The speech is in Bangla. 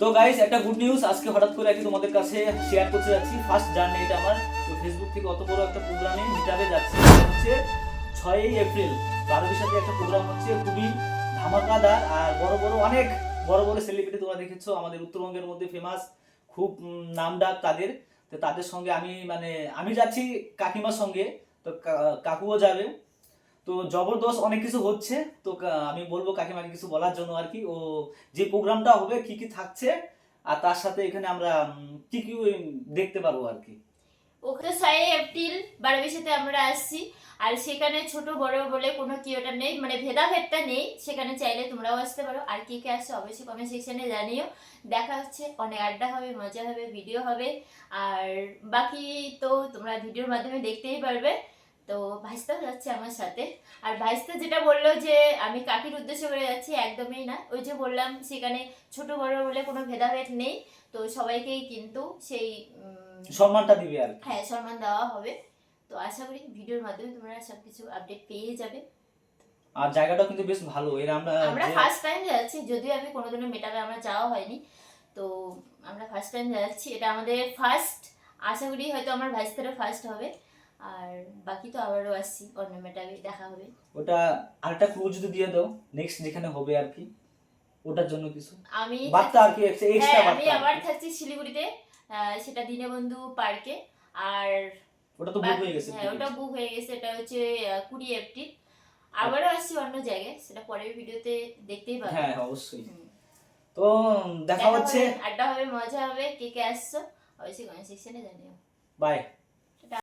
তো গাইস একটা গুড নিউজ আজকে হঠাৎ করে আর কি তোমাদের কাছে শেয়ার করতে যাচ্ছি। ফার্স্ট জার্নি এটা আমার। তো ফেসবুক থেকে অত বড় একটা প্রোগ্রামে মিটাবে যাচ্ছে। হচ্ছে ছয়ই এপ্রিল বারোটির সাথে একটা প্রোগ্রাম হচ্ছে খুবই ধামাকাদার আর বড় বড় অনেক বড় বড় সেলিব্রিটি তোমরা দেখেছ। আমাদের উত্তরবঙ্গের মধ্যে ফেমাস খুব নাম ডাক তাদের। তো তাদের সঙ্গে আমি মানে আমি যাচ্ছি কাকিমার সঙ্গে। তো কাকুও যাবে। তো জবরদস্ত অনেক কিছু হচ্ছে। তো আমি বলব কাকিমাকে কিছু বলার জন্য আর কি। ও যে প্রোগ্রামটা হবে, কি কি থাকছে, আর তার সাথে এখানে আমরা কি কি দেখতে পারব আর কি। ওখানে ছয় এপ্রিল বারবির সাথে আমরা আসছি। আর সেখানে ছোট বড় বলে কোনো কি ওটা নেই মানে ভেদাভেদটা নেই। সেখানে চাইলে তোমরাও আসতে পারো। আর কে কে আসছে অবশ্যই কমেন্ট সেকশনে জানিও। দেখা হচ্ছে, অনেক আড্ডা হবে, মজা হবে ভিডিও হবে। আর বাকি তো তোমরা ভিডিওর মাধ্যমে দেখতেই পারবে। তো ভাইস্তাও যাচ্ছে আমার সাথে। আর ভাইস্তা যেটা বলল যে আমি কাকির উদ্দেশ্য করে যাচ্ছি একদমই না। ওই যে বললাম সেখানে ছোট বড় বলে কোনো ভেদাভেদ নেই। তো সবাইকেই কিন্তু সেই সম্মানটা দিবে আর হ্যাঁ সম্মান দেওয়া হবে। তো আশা করি ভিডিওর মাধ্যমে তোমরা সবকিছু আপডেট পেয়ে যাবে। আর জায়গাটা কিন্তু বেশ ভালো। এর আমরা আমরা ফার্স্ট টাইম যাচ্ছি যদিও আমি কোনোদিনও মেটাবে আমরা যাওয়া হয়নি। তো আমরা ফার্স্ট টাইম যাচ্ছি। এটা আমাদের ফার্স্ট আশা করি হয়তো আমার ভাইস্তারও ফার্স্ট হবে। আর বাকি তো আবারও আসছি অন্য মেটাবে দেখা হবে। ওটা আরেকটা ক্লু যদি দিয়ে দাও নেক্সট যেখানে হবে আর কি ওটার জন্য কিছু। আমি বার্তা আর কি এক্সট্রা হ্যাঁ আমি আবার থাকছি শিলিগুড়িতে সেটা দীনবন্ধু পার্কে। আর ওটা তো বুক হয়ে গেছে হ্যাঁ ওটা বুক হয়ে গেছে এটা হচ্ছে কুড়ি এপ্রিল। আবারও আসছি অন্য জায়গায় সেটা পরের ভিডিওতে দেখতেই পাবে। হ্যাঁ অবশ্যই। তো দেখা হচ্ছে। আড্ডা হবে মজা হবে কে কে আসছো অবশ্যই কমেন্ট সেকশনে জানিও। বাই